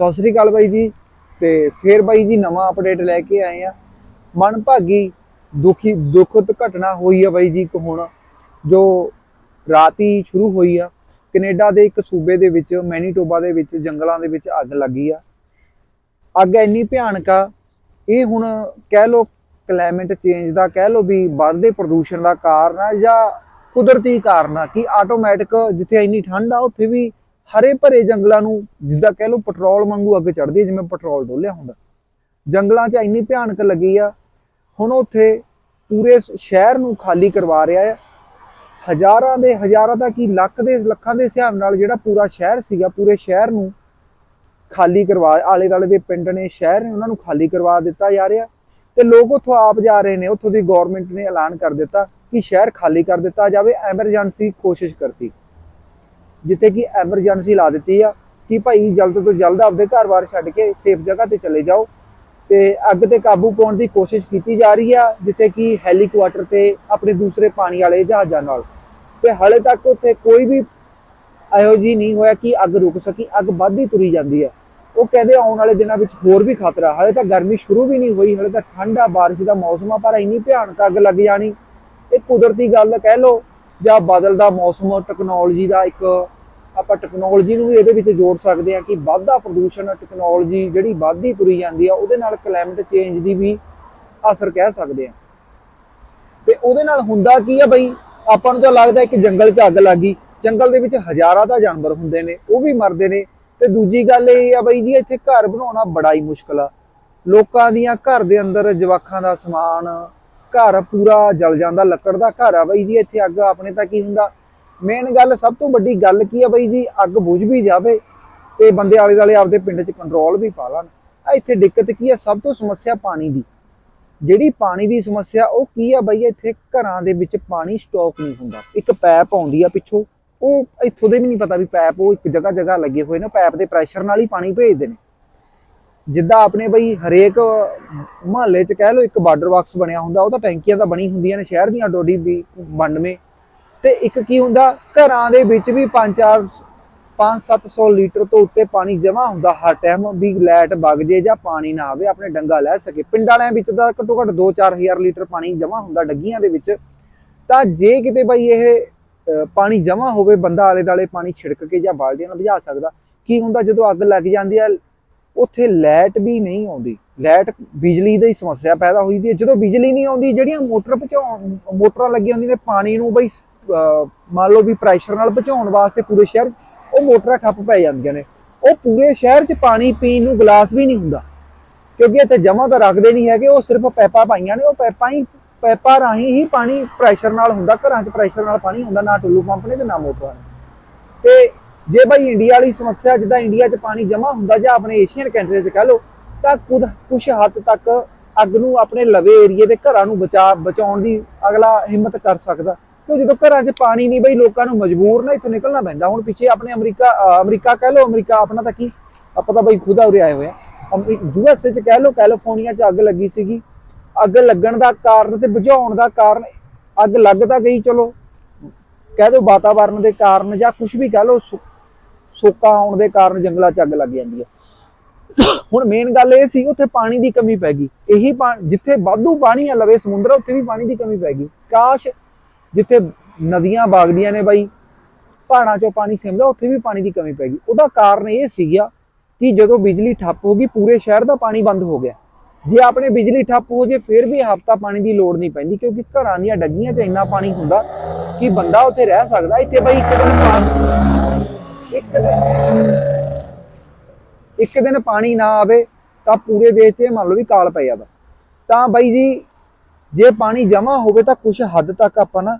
ਸਤਿ ਸ੍ਰੀ ਅਕਾਲ ਬਾਈ ਜੀ ਤੇ ਫੇਰ ਬਾਈ ਜੀ ਨਵਾਂ ਅਪਡੇਟ ਲੈ ਕੇ ਆਏ ਆ। ਮਨ ਭਾਗੀ ਦੁਖੀ ਦੁਖਤ ਘਟਨਾ ਹੋਈ ਆ ਬਾਈ ਜੀ ਇੱਕ ਹੁਣ, ਜੋ ਰਾਤੀ ਸ਼ੁਰੂ ਹੋਈ ਆ। ਕੈਨੇਡਾ ਦੇ ਇੱਕ ਸੂਬੇ ਦੇ ਵਿੱਚ, ਮੈਨੀਟੋਬਾ ਦੇ ਵਿੱਚ, ਜੰਗਲਾਂ ਦੇ ਵਿੱਚ ਅੱਗ ਲੱਗੀ ਆ। ਅੱਗ ਇੰਨੀ ਭਿਆਨਕ ਆ, ਇਹ ਹੁਣ ਕਹਿ ਲੋ ਕਲਾਈਮੇਟ ਚੇਂਜ ਦਾ, ਕਹਿ ਲੋ ਵੀ ਵੱਧਦੇ ਪ੍ਰਦੂਸ਼ਣ ਦਾ ਕਾਰਨ ਆ ਜਾਂ ਕੁਦਰਤੀ ਕਾਰਨ ਆ ਕਿ ਆਟੋਮੈਟਿਕ ਜਿੱਥੇ ਇੰਨੀ ਠੰਡ ਆ, ਉੱਥੇ ਵੀ ਹਰੇ ਭਰੇ ਜੰਗਲਾਂ ਨੂੰ, ਜਿੱਦਾਂ ਕਹਿ ਲੋ ਪੈਟਰੋਲ ਵਾਂਗੂ ਅੱਗ ਚੜਦੀ ਹੈ, ਜਿਵੇਂ ਪੈਟਰੋਲ ਡੋਲਿਆ ਹੁੰਦਾ। ਜੰਗਲਾਂ 'ਚ ਇੰਨੀ ਭਿਆਨਕ ਲੱਗੀ ਆ, ਹੁਣ ਉੱਥੇ ਪੂਰੇ ਸ਼ਹਿਰ ਨੂੰ ਖਾਲੀ ਕਰਵਾ ਰਿਹਾ ਹੈ ਹਜ਼ਾਰਾਂ ਦੇ ਹਜ਼ਾਰਾਂ ਦਾ ਕੀ ਲੱਖ ਦੇ, ਲੱਖਾਂ ਦੇ ਹਿਸਾਬ ਨਾਲ ਜਿਹੜਾ ਪੂਰਾ ਸ਼ਹਿਰ ਸੀਗਾ, ਪੂਰੇ ਸ਼ਹਿਰ ਨੂੰ ਖਾਲੀ ਕਰਵਾ ਆਲੇ ਦੁਆਲੇ ਦੇ ਪਿੰਡ ਨੇ, ਸ਼ਹਿਰ ਨੇ, ਉਹਨਾਂ ਨੂੰ ਖਾਲੀ ਕਰਵਾ ਦਿੱਤਾ ਜਾ ਰਿਹਾ। ਤੇ ਲੋਕ ਉੱਥੋਂ ਆਪ ਜਾ ਰਹੇ ਨੇ, ਉੱਥੋਂ ਦੀ ਗਵਰਨਮੈਂਟ ਨੇ ਐਲਾਨ ਕਰ ਦਿੱਤਾ ਕਿ ਸ਼ਹਿਰ ਖਾਲੀ ਕਰ ਦਿੱਤਾ ਜਾਵੇ, ਐਮਰਜੈਂਸੀ ਕੋਸ਼ਿਸ਼ ਕਰਤੀ। ਜਿੱਥੇ ਕਿ ਐਮਰਜੈਂਸੀ ਲਾ ਦਿੱਤੀ ਆ ਕਿ ਭਾਈ ਜਲਦ ਤੋਂ ਜਲਦ ਆਪਦੇ ਘਰ-ਬਾਰ ਛੱਡ ਕੇ ਸੇਫ ਜਗ੍ਹਾ ਤੇ ਚਲੇ ਜਾਓ। ਤੇ ਅੱਗ ਤੇ ਕਾਬੂ ਪਾਉਣ ਦੀ ਕੋਸ਼ਿਸ਼ ਕੀਤੀ ਜਾ ਰਹੀ ਆ, ਜਿੱਥੇ ਕਿ ਹੈਲੀਕਾਪਟਰ ਤੇ ਆਪਣੇ ਦੂਸਰੇ ਪਾਣੀ ਵਾਲੇ ਜਹਾਜ਼ਾਂ ਨਾਲ। ਤੇ ਹਾਲੇ ਤੱਕ ਉੱਥੇ ਕੋਈ ਵੀ ਇਹੋ ਜਿਹੀ ਨਹੀਂ ਹੋਇਆ ਕਿ ਅੱਗ ਰੁਕ ਸਕੀ, ਅੱਗ ਵੱਧਦੀ ਤੁਰੀ ਜਾਂਦੀ ਹੈ ਉਹ ਕਹਿੰਦੇ ਆਉਣ ਵਾਲੇ ਦਿਨਾਂ ਵਿੱਚ ਹੋਰ ਵੀ ਖਤਰਾ। ਹਾਲੇ ਤਾਂ ਗਰਮੀ ਸ਼ੁਰੂ ਵੀ ਨਹੀਂ ਹੋਈ, ਹਲੇ ਤਾਂ ਠੰਡਾ ਬਾਰਿਸ਼ ਦਾ ਮੌਸਮ ਆ, ਪਰ ਇੰਨੀ ਭਿਆਨਕ ਅੱਗ ਲੱਗ ਜਾਣੀ। ਇਹ ਕੁਦਰਤੀ ਗੱਲ ਕਹਿ ਲੋ ਜਾਂ ਬਦਲਦਾ ਮੌਸਮ ਟੈਕਨੋਲੋਜੀ ਦਾ ਇੱਕ, ਆਪਾਂ ਟੈਕਨੋਲੋਜੀ ਨੂੰ ਵੀ ਇਹਦੇ ਵਿੱਚ ਜੋੜ ਸਕਦੇ ਹਾਂ ਕਿ ਵਾਧਾ ਪ੍ਰਦੂਸ਼ਣ ਟੈਕਨੋਲੋਜੀ ਜਿਹੜੀ ਵੱਧਦੀ ਤੁਰੀ ਜਾਂਦੀ ਆ, ਉਹਦੇ ਨਾਲ ਕਲਾਈਮੇਟ ਚੇਂਜ ਦੀ ਵੀ ਅਸਰ ਕਹਿ ਸਕਦੇ ਆ ਤੇ ਉਹਦੇ ਨਾਲ ਹੁੰਦਾ ਕੀ ਆ ਬਈ, ਆਪਾਂ ਨੂੰ ਤਾਂ ਲੱਗਦਾ ਕਿ ਜੰਗਲ 'ਚ ਅੱਗ ਲੱਗੀ ਜੰਗਲ ਦੇ ਵਿੱਚ ਹਜ਼ਾਰਾਂ ਦਾ ਜਾਨਵਰ ਹੁੰਦੇ ਨੇ, ਉਹ ਵੀ ਮਰਦੇ ਨੇ। ਤੇ ਦੂਜੀ ਗੱਲ ਇਹ ਆ ਬਈ ਜੀ, ਇੱਥੇ ਘਰ ਬਣਾਉਣਾ ਬੜਾ ਹੀ ਮੁਸ਼ਕਲ ਆ। ਲੋਕਾਂ ਦੀਆਂ ਘਰ ਦੇ ਅੰਦਰ ਜਵਾਖਾਂ ਦਾ ਸਮਾਨ ਘਰ ਪੂਰਾ ਜਲ ਜਾਂਦਾ, ਲੱਕੜ ਦਾ ਘਰ ਆ ਬਈ ਜੀ, ਇੱਥੇ ਅੱਗ ਆਪਣੇ ਤਾਂ ਕੀ ਹੁੰਦਾ? ਮੇਨ ਗੱਲ ਸਭ ਤੋਂ ਵੱਡੀ ਗੱਲ ਕੀ ਆ ਬਈ ਜੀ, ਅੱਗ ਬੁਝ ਵੀ ਜਾਵੇ ਤੇ ਬੰਦੇ ਆਲੇ ਦੁਆਲੇ ਆਪਦੇ ਪਿੰਡ 'ਚ ਕੰਟਰੋਲ ਵੀ ਪਾ ਲੈਣ। ਆ ਇੱਥੇ ਦਿੱਕਤ ਕੀ ਆ? ਸਭ ਤੋਂ ਸਮੱਸਿਆ ਪਾਣੀ ਦੀ। ਜਿਹੜੀ ਪਾਣੀ ਦੀ ਸਮੱਸਿਆ, ਉਹ ਕੀ ਆ ਬਈ, ਇੱਥੇ ਘਰਾਂ ਦੇ ਵਿੱਚ ਪਾਣੀ ਸਟਾਕ ਨਹੀਂ ਹੁੰਦਾ। ਇੱਕ ਪੈਪ ਆਉਂਦੀ ਆ ਪਿੱਛੋਂ, ਉਹ ਇੱਥੋਂ ਦੇ ਵੀ ਨਹੀਂ ਪਤਾ ਵੀ ਪੈਪ ਉਹ ਇੱਕ ਜਗ੍ਹਾ ਜਗ੍ਹਾ ਲੱਗੇ ਹੋਏ ਨੇ ਪੈਪ ਦੇ ਪ੍ਰੈਸ਼ਰ ਨਾਲ ਹੀ ਪਾਣੀ ਭੇਜਦੇ ਨੇ। ਜਿੱਦਾਂ ਆਪਣੇ ਬਈ ਹਰੇਕ ਮਹੱਲੇ 'ਚ ਕਹਿ ਲਓ ਇੱਕ ਬਾਰਡਰ ਬਾਕਸ ਬਣਿਆ ਹੁੰਦਾ, ਉਹ ਤਾਂ ਟੈਂਕੀਆਂ ਤਾਂ ਬਣੀ ਹੁੰਦੀਆਂ ਨੇ ਸ਼ਹਿਰ ਦੀਆਂ ਡੋਡੀ ਵੀ 92 ਤੇ ਇੱਕ ਕੀ ਹੁੰਦਾ, ਘਰਾਂ ਦੇ ਵਿੱਚ ਵੀ 5-4 5-700 ਲੀਟਰ ਤੋਂ ਉੱਤੇ ਪਾਣੀ ਜਮਾ ਹੁੰਦਾ, ਹਰ ਟਾਈਮ ਵੀ ਲੈਟ ਵਗ ਜੇ ਜਾਂ ਪਾਣੀ ਨਾ ਆਵੇ, ਆਪਣੇ ਡੰਗਾ ਲੈ ਸਕੇ। ਪਿੰਡ ਵਾਲਿਆਂ ਵਿੱਚ ਤਾਂ ਘੱਟੋ ਘੱਟ 2-4000 ਲੀਟਰ ਪਾਣੀ ਜਮਾ ਹੁੰਦਾ ਡੱਗੀਆਂ ਦੇ ਵਿੱਚ। ਤਾਂ ਜੇ ਕਿਤੇ ਬਈ ਇਹ ਪਾਣੀ ਜਮਾ ਹੋਵੇ, ਬੰਦਾ ਆਲੇ ਦਾਲੇ ਪਾਣੀ ਛਿੜਕ ਕੇ ਜਾਂ ਬਾਲਟੀਆਂ ਨਾਲ ਬੁਝਾ ਸਕਦਾ। ਕੀ ਹੁੰਦਾ, ਜਦੋਂ ਅੱਗ ਲੱਗ ਜਾਂਦੀ ਹੈ ਉੱਥੇ ਲਾਈਟ ਵੀ ਨਹੀਂ ਆਉਂਦੀ। ਲਾਈਟ ਬਿਜਲੀ ਦੀ ਸਮੱਸਿਆ ਪੈਦਾ ਹੋਈ ਦੀ ਹੈ। ਜਦੋਂ ਬਿਜਲੀ ਨਹੀਂ ਆਉਂਦੀ, ਜਿਹੜੀਆਂ ਮੋਟਰ ਪਹੁੰਚਾਉਣ ਮੋਟਰਾਂ ਲੱਗੀਆਂ ਹੁੰਦੀਆਂ ਨੇ ਪਾਣੀ ਨੂੰ ਬਈ ਮੰਨ ਲਓ ਵੀ ਪ੍ਰੈਸ਼ਰ ਨਾਲ ਪਹੁੰਚਾਉਣ ਵਾਸਤੇ ਪੂਰੇ ਸ਼ਹਿਰ, ਉਹ ਮੋਟਰਾਂ ਠੱਪ ਪੈ ਜਾਂਦੀਆਂ ਨੇ। ਉਹ ਪੂਰੇ ਸ਼ਹਿਰ 'ਚ ਪਾਣੀ ਪੀਣ ਨੂੰ ਗਲਾਸ ਵੀ ਨਹੀਂ ਹੁੰਦਾ। ਕਿਉਂਕਿ ਇੱਥੇ ਜਮਾ ਤਾਂ ਰੱਖਦੇ ਨਹੀਂ ਹੈਗੇ, ਉਹ ਸਿਰਫ ਪੈਪਾਂ ਪਾਈਆਂ ਨੇ। ਉਹ ਪੈਪਾਂ ਹੀ, ਪੈਪਾਂ ਰਾਹੀਂ ਹੀ ਪਾਣੀ ਪ੍ਰੈਸ਼ਰ ਨਾਲ ਹੁੰਦਾ। ਘਰਾਂ 'ਚ ਪ੍ਰੈਸ਼ਰ ਨਾਲ ਪਾਣੀ ਹੁੰਦਾ, ਨਾ ਟੁੱਲੂ ਪੰਪ ਨੇ ਤੇ ਨਾ ਮੋਟਰਾਂ ਨੇ। ਤੇ ਜੇ ਭਾਈ ਇੰਡੀਆ ਵਾਲੀ ਸਮੱਸਿਆ, ਜਿੱਦਾਂ ਇੰਡੀਆ 'ਚ ਪਾਣੀ ਜਮਾ ਹੁੰਦਾ ਜਾਂ ਆਪਣੇ ਏਸ਼ੀਅਨ ਕੰਟਰੀ 'ਚ ਕਹ ਲਓ, ਤਾਂ ਕੁਝ ਕੁਝ ਹੱਦ ਤੱਕ ਅੱਗ ਨੂੰ ਆਪਣੇ ਲਵੇ ਏਰੀਏ ਦੇ ਘਰਾਂ ਨੂੰ ਬਚਾ, ਬਚਾਉਣ ਦੀ ਅਗਲਾ ਹਿੰਮਤ ਕਰ ਸਕਦਾ। ਕਿਉਂ? ਜਦੋਂ ਘਰਾਂ 'ਚ ਪਾਣੀ ਨਹੀਂ ਬਈ, ਲੋਕਾਂ ਨੂੰ ਮਜਬੂਰ ਨਾ ਇੱਥੋਂ ਨਿਕਲਣਾ ਪੈਂਦਾ। ਹੁਣ ਪਿੱਛੇ ਆਪਣੇ ਅਮਰੀਕਾ ਅਮਰੀਕਾ ਕਹਿ ਲਓ, ਅਮਰੀਕਾ ਆਪਣਾ ਤਾਂ ਕੀ? ਆਪਾਂ ਤਾਂ ਬਈ ਖੁਦ ਉਰੇ ਆਏ ਹੋਏ ਆ। ਯੂਐਸ 'ਚ ਕਹਿ ਲਓ ਕੈਲੀਫੋਰਨੀਆ 'ਚ ਅੱਗ ਲੱਗੀ ਸੀਗੀ। ਅੱਗ ਲੱਗਣ ਦਾ ਕਾਰਨ ਤੇ ਬੁਝਾਉਣ ਦਾ ਕਾਰਨ ਅੱਗ ਲੱਗ ਤਾਂ ਗਈ, ਚਲੋ। ਕਹਿ ਦੋ ਵਾਤਾਵਰਣ ਦੇ ਕਾਰਨ ਜਾਂ ਕੁਝ ਵੀ ਕਹਿ ਲਓ ਸੋਕਾ ਆਉਣ ਦੇ ਕਾਰਨ ਜੰਗਲਾਂ 'ਚ ਅੱਗ ਲੱਗ ਜਾਂਦੀ ਹੈ। ਹੁਣ ਮੇਨ ਗੱਲ ਇਹ ਸੀ, ਉੱਥੇ ਪਾਣੀ ਦੀ ਕਮੀ ਪੈ ਗਈ। ਇਹੀ ਜਿੱਥੇ ਵਾਧੂ ਪਾਣੀ ਆ ਲਵੇ, ਸਮੁੰਦਰ ਉੱਥੇ ਵੀ ਪਾਣੀ ਦੀ ਕਮੀ ਪੈ ਗਈ। ਕਾਸ਼ ਜਿੱਥੇ ਨਦੀਆਂ ਵਗਦੀਆਂ ਨੇ ਬਾਈ, ਪਹਾੜਾਂ 'ਚੋਂ ਪਾਣੀ ਸਿਮਦਾ, ਉੱਥੇ ਵੀ ਪਾਣੀ ਦੀ ਕਮੀ ਪੈ ਗਈ। ਉਹਦਾ ਕਾਰਨ ਇਹ ਸੀਗਾ ਕਿ ਜਦੋਂ ਬਿਜਲੀ ਠੱਪ ਹੋ ਗਈ, ਪੂਰੇ ਸ਼ਹਿਰ ਦਾ ਪਾਣੀ ਬੰਦ ਹੋ ਗਿਆ। ਜੇ ਆਪਣੇ ਬਿਜਲੀ ਠੱਪ ਹੋ ਜੇ, ਫਿਰ ਵੀ ਹਫ਼ਤਾ ਪਾਣੀ ਦੀ ਲੋੜ ਨਹੀਂ ਪੈਂਦੀ, ਕਿਉਂਕਿ ਘਰਾਂ ਦੀਆਂ ਡੱਗੀਆਂ 'ਚ ਇੰਨਾ ਪਾਣੀ ਹੁੰਦਾ ਕਿ ਬੰਦਾ ਉੱਥੇ ਰਹਿ ਸਕਦਾ। ਇੱਥੇ ਬਾਈ ਇੱਕ ਦਿਨ ਇੱਕ ਦਿਨ ਪਾਣੀ ਨਾ ਆਵੇ ਤਾਂ ਪੂਰੇ ਦੇਸ਼ 'ਚ ਮੰਨ ਲਓ ਵੀ ਕਾਲ ਪੈ ਜਾਂਦਾ। ਤਾਂ ਬਾਈ ਜੀ, ਜੇ ਪਾਣੀ ਜਮਾ ਹੋਵੇ ਤਾਂ ਕੁਝ ਹੱਦ ਤੱਕ ਆਪਾਂ ਨਾ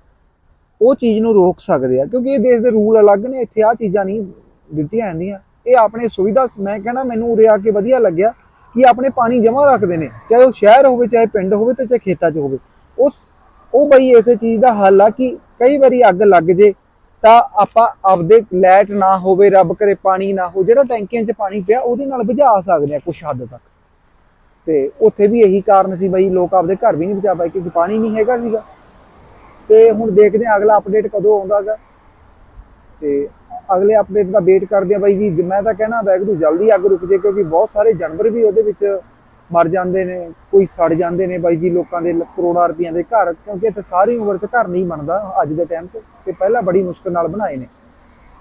ਉਹ ਚੀਜ਼ ਨੂੰ ਰੋਕ ਸਕਦੇ ਆ, ਕਿਉਂਕਿ ਇਹ ਦੇਸ਼ ਦੇ ਰੂਲ ਅਲੱਗ ਨੇ, ਇੱਥੇ ਆ ਚੀਜ਼ਾਂ ਨਹੀਂ ਦਿੱਤੀਆਂ ਜਾਂਦੀਆਂ। ਇਹ ਆਪਣੇ ਸੁਵਿਧਾ ਮੈਂ ਕਹਿੰਦਾ ਮੈਨੂੰ ਉਰੇ ਆ ਕੇ ਵਧੀਆ ਲੱਗਿਆ ਕਿ ਆਪਣੇ ਪਾਣੀ ਜਮਾ ਰੱਖਦੇ ਨੇ, ਚਾਹੇ ਉਹ ਸ਼ਹਿਰ ਹੋਵੇ, ਚਾਹੇ ਪਿੰਡ ਹੋਵੇ ਤੇ ਚਾਹੇ ਖੇਤਾਂ 'ਚ ਹੋਵੇ। ਉਸ, ਉਹ ਬਈ ਇਸੇ ਚੀਜ਼ ਦਾ ਹੱਲ ਆ ਕਿ ਕਈ ਵਾਰੀ ਅੱਗ ਲੱਗ ਜੇ ਤਾਂ ਆਪਾਂ ਆਪਦੇ ਲਾਈਟ ਨਾ ਹੋਵੇ, ਰੱਬ ਕਰੇ ਪਾਣੀ ਨਾ ਹੋ ਜਿਹੜਾ ਟੈਂਕੀਆਂ 'ਚ ਪਾਣੀ ਪਿਆ ਉਹਦੇ ਨਾਲ ਬੁਝਾ ਸਕਦੇ ਆ ਕੁਝ ਹੱਦ ਤੱਕ। ਤੇ ਉੱਥੇ ਵੀ ਇਹੀ ਕਾਰਨ ਸੀ ਬਈ ਲੋਕ ਆਪਦੇ ਘਰ ਵੀ ਨਹੀਂ ਬਚਾ ਪਾਏ ਕਿਉਂਕਿ ਪਾਣੀ ਨਹੀਂ ਹੈਗਾ ਸੀਗਾ। ਤੇ ਹੁਣ ਦੇਖਦੇ ਹਾਂ ਅਗਲਾ ਅਪਡੇਟ ਕਦੋਂ ਆਉਂਦਾਗਾ। ਤੇ ਅਗਲੇ ਅਪਡੇਟ ਦਾ ਵੇਟ ਕਰਦੇ ਆ ਬਾਈ ਜੀ, ਮੈਂ ਤਾਂ ਕਹਿਣਾ ਵੈਗਰੂ ਜਲਦੀ ਅੱਗ ਰੁਕ ਜੇ ਕਿਉਂਕਿ ਬਹੁਤ ਸਾਰੇ ਜਾਨਵਰ ਵੀ ਉਹਦੇ ਵਿੱਚ ਮਰ ਜਾਂਦੇ ਨੇ, ਕੋਈ ਸੜ ਜਾਂਦੇ ਨੇ ਬਾਈ ਜੀ ਲੋਕਾਂ ਦੇ ਕਰੋੜਾਂ ਰੁਪਈਆਂ ਦੇ ਘਰ, ਕਿਉਂਕਿ ਇੱਥੇ ਸਾਰੀ ਉਮਰ 'ਚ ਘਰ ਨਹੀਂ ਬਣਦਾ ਅੱਜ ਦੇ ਟਾਈਮ 'ਚ ਤੇ ਪਹਿਲਾਂ ਬੜੀ ਮੁਸ਼ਕਲ ਨਾਲ ਬਣਾਏ ਨੇ।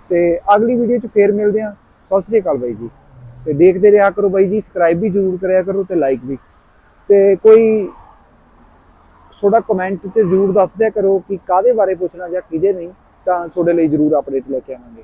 ਤੇ ਅਗਲੀ ਵੀਡੀਓ 'ਚ ਫੇਰ ਮਿਲਦੇ ਆ ਸਤਿ ਸ੍ਰੀ ਅਕਾਲ ਬਾਈ ਜੀ। ਤੇ ਦੇਖਦੇ ਰਿਹਾ ਕਰੋ ਬਾਈ ਜੀ ਸਬਸਕ੍ਰਾਈਬ ਵੀ ਜ਼ਰੂਰ ਕਰਿਆ ਕਰੋ ਤੇ ਲਾਈਕ ਵੀ। ਤੇ ਕੋਈ ਤੁਹਾਡਾ ਕਮੈਂਟ ਤੇ ਜ਼ਰੂਰ ਦੱਸ ਦਿਆ ਕਰੋ ਕਿ ਕਾਦੇ ਬਾਰੇ ਪੁੱਛਣਾ ਜਾਂ ਕਿਹਦੇ ਨਹੀਂ, ਤਾਂ ਤੁਹਾਡੇ ਲਈ ਜ਼ਰੂਰ ਅਪਡੇਟ ਲੈ ਕੇ ਆਵਾਂਗੇ।